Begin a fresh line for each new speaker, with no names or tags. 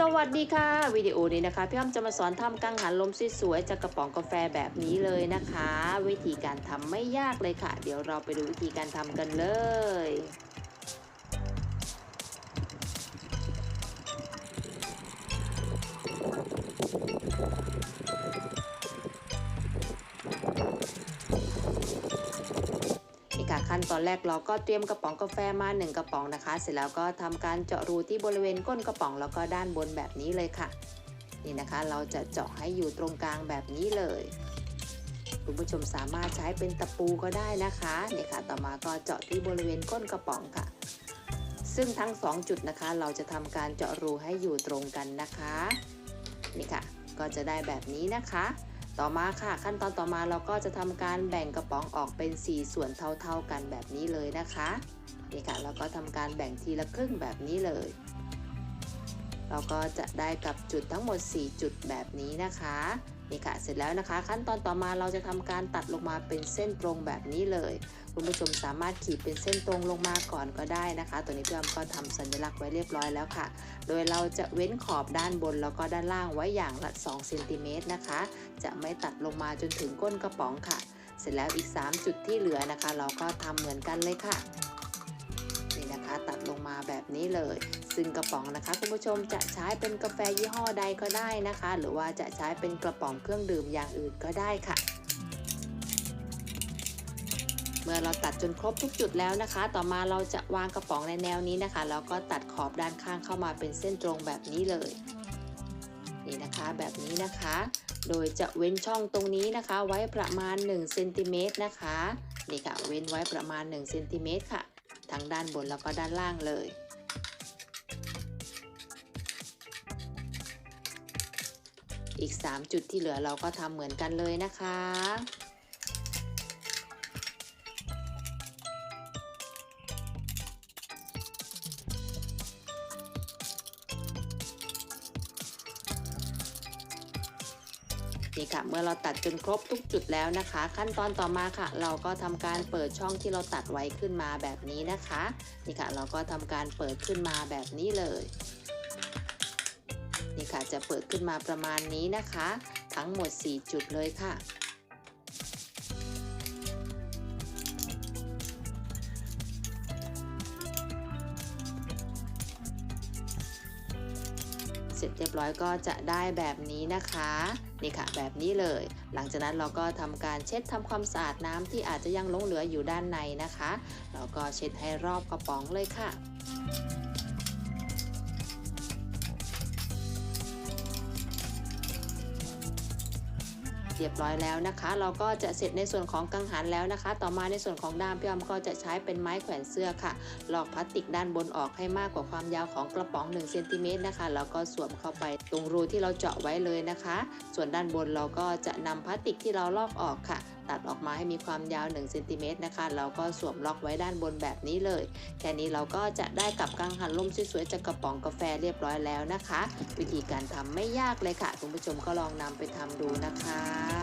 สวัสดีค่ะ วิดีโอนี้นะคะ พี่อ้อมจะมาสอนทำกังหันลมสวยๆจากกระป๋องกาแฟแบบนี้เลยนะคะ วิธีการทำไม่ยากเลยค่ะ เดี๋ยวเราไปดูวิธีการทำกันเลย อนแรกเราก็เตรียมกระป๋องกาแฟมา 1 กระป๋องนะคะ เสร็จแล้วก็ทำการเจาะรูที่บริเวณก้นกระป๋องแล้วก็ด้านบนแบบนี้เลยค่ะ นี่นะคะเราจะเจาะให้อยู่ตรงกลางแบบนี้เลยคุณผู้ชมสามารถใช้เป็นตะปูก็ได้นะคะนี่ค่ะต่อมาก็เจาะที่บริเวณก้นกระป๋องค่ะ ซึ่งทั้ง 2 จุดนะคะ เราจะทำการเจาะรูให้อยู่ตรงกันนะคะนี่ค่ะ ก็จะได้แบบนี้นะคะ ต่อมาค่ะ ขั้นตอนต่อมาเราก็จะทำการแบ่งกระป๋องออกเป็น 4 ส่วนเท่าๆกันแบบนี้เลยนะคะนี่ค่ะเราก็ทำการแบ่งทีละครึ่งแบบนี้เลย เราก็จะได้กับจุดทั้งหมด 4 จุดแบบนี้นะคะ นี่ค่ะเสร็จแล้วนะคะ ขั้นตอนต่อมาเราจะทำการตัดลงมาเป็นเส้นตรงแบบนี้เลย คุณผู้ชมสามารถขีดเป็นเส้นตรงลงมาก่อนก็ได้นะคะ ตัวนี้พี่อ้อมก็ทำสัญลักษณ์ไว้เรียบร้อยแล้วค่ะ โดยเราจะเว้นขอบด้านบนแล้วก็ด้านล่างไว้อย่างละ2เซนติเมตรนะคะ จะไม่ตัดลงมาจนถึงก้นกระป๋องค่ะ เสร็จแล้วอีก 3 จุดที่เหลือนะคะ เราก็ทำเหมือนกันเลยค่ะนี่นะคะตัดลงมาแบบนี้เลย ซึ่งกระป๋องนะคะ คุณผู้ชมจะใช้เป็นกาแฟยี่ห้อใดก็ได้นะคะ หรือว่าจะใช้เป็นกระป๋องเครื่องดื่มอย่างอื่นก็ได้ค่ะ เมื่อเราตัดจนครบทุกจุดแล้วนะคะ ต่อมาเราจะวางกระป๋องในแนวนี้นะคะแล้วก็ตัดขอบด้านข้างเข้ามาเป็นเส้นตรงแบบนี้เลยนี่นะคะแบบนี้นะคะ โดยจะเว้นช่องตรงนี้นะคะ ไว้ประมาณ1เซนติเมตรนะคะนี่ค่ะ เว้นไว้ประมาณ1เซนติเมตรค่ะ ทั้งด้านบนแล้วก็ด้านล่างเลย อีก 3 จุดที่เหลือเราก็ทำเหมือนกันเลยนะคะ นี่ค่ะ เมื่อเราตัดจนครบทุกจุดแล้วนะคะ ขั้นตอนต่อมาค่ะ เราก็ทำการเปิดช่องที่เราตัดไว้ขึ้นมาแบบนี้นะคะ นี่ค่ะ เราก็ทำการเปิดขึ้นมาแบบนี้เลย นี่ค่ะจะเปิดขึ้นมาประมาณนี้นะคะ ทั้งหมด 4 จุดเลยค่ะ เสร็จเรียบร้อยก็จะได้แบบนี้นะคะ นี่ค่ะแบบนี้เลย หลังจากนั้นเราก็ทำการเช็ดทำความสะอาดน้ำที่อาจจะยังหลงเหลืออยู่ด้านในนะคะ เราก็เช็ดให้รอบกระป๋องเลยค่ะ เรียบร้อยแล้วนะคะ เราก็จะเสร็จในส่วนของกังหันแล้วนะคะ ต่อมาในส่วนของด้ามพี่ออมก็จะใช้เป็นไม้แขวนเสื้อค่ะลอกพลาสติกด้านบนออกให้มากกว่าความยาวของกระป๋อง1เซนติเมตรนะคะแล้วก็สวมเข้าไปตรงรูที่เราเจาะไว้เลยนะคะ ส่วนด้านบนเราก็จะนำพลาสติกที่เราลอกออกค่ะตัดออกมาให้มีความยาว1เซนติเมตรนะคะแล้วก็สวมล็อกไว้ด้านบนแบบนี้เลย แค่นี้เราก็จะได้กับกังหันลมสวยๆจากกระป๋องกาแฟเรียบร้อยแล้วนะคะ วิธีการทำไม่ยากเลยค่ะ คุณผู้ชมก็ลองนำไปทำดูนะคะ